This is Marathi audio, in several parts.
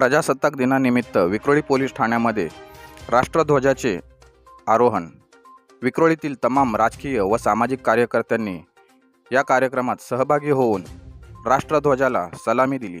प्रजासत्ताक दिनानिमित्त विक्रोळी पोलीस ठाण्यामध्ये राष्ट्रध्वजाचे आरोहण विक्रोळीतील तमाम राजकीय व सामाजिक कार्यकर्त्यांनी या कार्यक्रमात सहभागी होऊन राष्ट्रध्वजाला सलामी दिली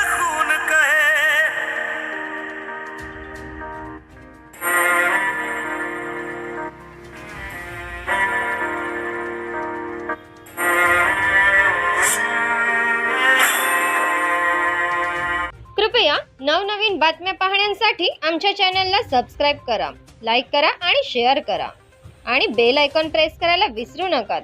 कृपया नवनवीन बातम्या पाहण्यासाठी आमच्या चॅनलला सबस्क्राईब करा लाईक करा आणि शेअर करा आणि बेल ऐकॉन प्रेस करायला विसरू नका